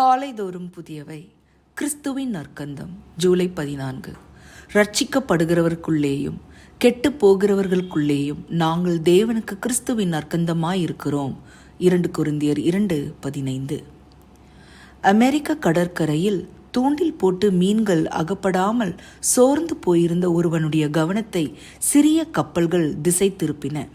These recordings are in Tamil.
காலைதோறும் புதியவை. கிறிஸ்துவின் நற்கந்தம் ஜூலை பதினான்கு. ரட்சிக்கப்படுகிறவருக்குள்ளேயும் கெட்டு போகிறவர்களுக்குள்ளேயும் நாங்கள் தேவனுக்கு கிறிஸ்துவின் நற்கந்தமாய் இருக்கிறோம் இரண்டு குருந்தியர் இரண்டு பதினைந்து. அமெரிக்க கடற்கரையில் தூண்டில் போட்டு மீன்கள் அகப்படாமல் சோர்ந்து போயிருந்த ஒருவனுடைய கவனத்தை சிறிய கப்பல்கள் திசை திருப்பின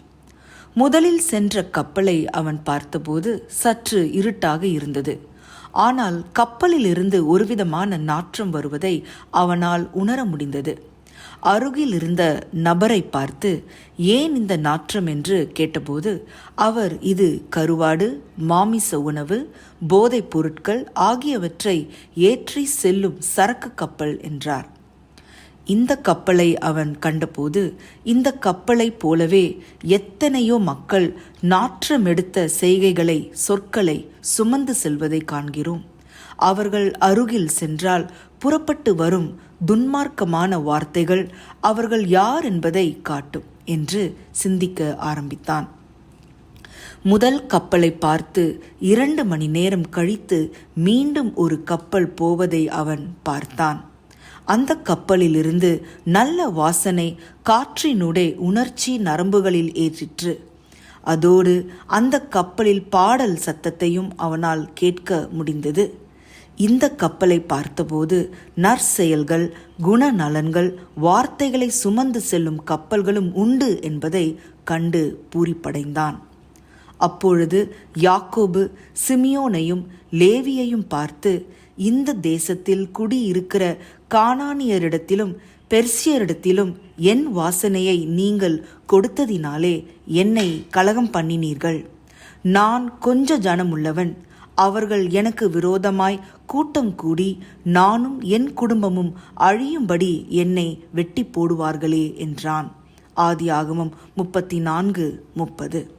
முதலில் சென்ற கப்பலை அவன் பார்த்தபோது சற்று இருட்டாக இருந்தது. ஆனால் கப்பலில் இருந்து ஒருவிதமான நாற்றம் வருவதை அவனால் உணர முடிந்தது. அருகில் இருந்த நபரை பார்த்து ஏன் இந்த நாற்றம்? என்று கேட்டபோது அவர் இது கருவாடு மாமிச உணவு போதைப் பொருட்கள் ஆகியவற்றை ஏற்றி செல்லும் சரக்கு கப்பல் என்றார். இந்த கப்பலை அவன் கண்டபோது இந்த கப்பலைப் போலவே எத்தனையோ மக்கள் நாற்றமெடுத்த செய்கைகளை சொற்களை சுமந்து செல்வதை காண்கிறோம். அவர்கள் அருகில் சென்றால் புறப்பட்டு வரும் துன்மார்க்கமான வார்த்தைகள் அவர்கள் யார் என்பதை காட்டும் என்று சிந்திக்க ஆரம்பித்தான். முதல் கப்பலை பார்த்து இரண்டு மணி நேரம் கழித்து மீண்டும் ஒரு கப்பல் போவதை அவன் பார்த்தான். அந்த கப்பலிலிருந்து நல்ல வாசனை காற்றினுடைய உணர்ச்சி நரம்புகளில் ஏற்றிற்று அதோடு அந்த கப்பலில் பாடல் சத்தத்தையும் அவனால் கேட்க முடிந்தது. இந்த கப்பலை பார்த்தபோது நற்செயல்கள் குணநலன்கள் வார்த்தைகளை சுமந்து செல்லும் கப்பல்களும் உண்டு என்பதை கண்டு பூரிப்படைந்தான். அப்பொழுது யாக்கோபு சிமியோனையும் லேவியையும் பார்த்து இந்த தேசத்தில் குடியிருக்கிற கானானியரிடத்திலும் பெர்சியரிடத்திலும் என் வாசனையை நீங்கள் கொடுத்ததினாலே என்னை கலகம் பண்ணினீர்கள். நான் கொஞ்ச ஜனமுள்ளவன். அவர்கள் எனக்கு விரோதமாய் கூட்டம் கூடி நானும் என் குடும்பமும் அழியும்படி என்னை வெட்டி போடுவார்களே என்றான். ஆதி ஆகமம் முப்பத்தி நான்கு முப்பது.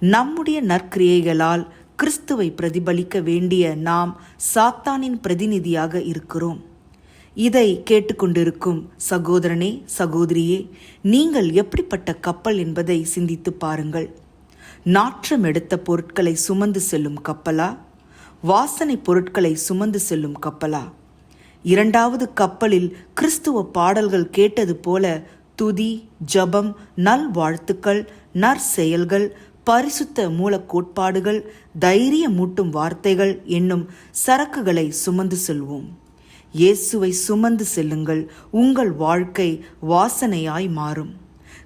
நம்முடைய நற்கிரியைகளால் கிறிஸ்துவை பிரதிபலிக்க வேண்டிய நாம் சாத்தானின் பிரதிநிதியாக இருக்கிறோம். இதை கேட்டுக்கொண்டிருக்கும் சகோதரனே சகோதரியே நீங்கள் எப்படிப்பட்ட கப்பல் என்பதை சிந்தித்து பாருங்கள். நாற்றம் எடுத்த பொருட்களை சுமந்து செல்லும் கப்பலா? வாசனை பொருட்களை சுமந்து செல்லும் கப்பலா? இரண்டாவது கப்பலில் கிறிஸ்துவ பாடல்கள் கேட்டது போல துதி ஜபம் நல் வாழ்த்துக்கள் நற்செயல்கள் பரிசுத்த மூல கோட்பாடுகள் தைரியமூட்டும் வார்த்தைகள் என்னும் சரக்குகளை சுமந்து செல்வோம். இயேசுவை சுமந்து செல்லுங்கள் உங்கள் வாழ்க்கை வாசனையாய் மாறும்.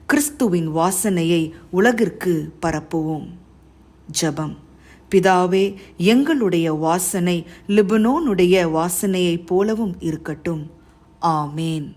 கிறிஸ்துவின் வாசனையை உலகிற்கு பரப்புவோம். ஜபம். பிதாவே எங்களுடைய வாசனை லிபனோனுடைய வாசனையைப் போலவும் இருக்கட்டும். ஆமேன்.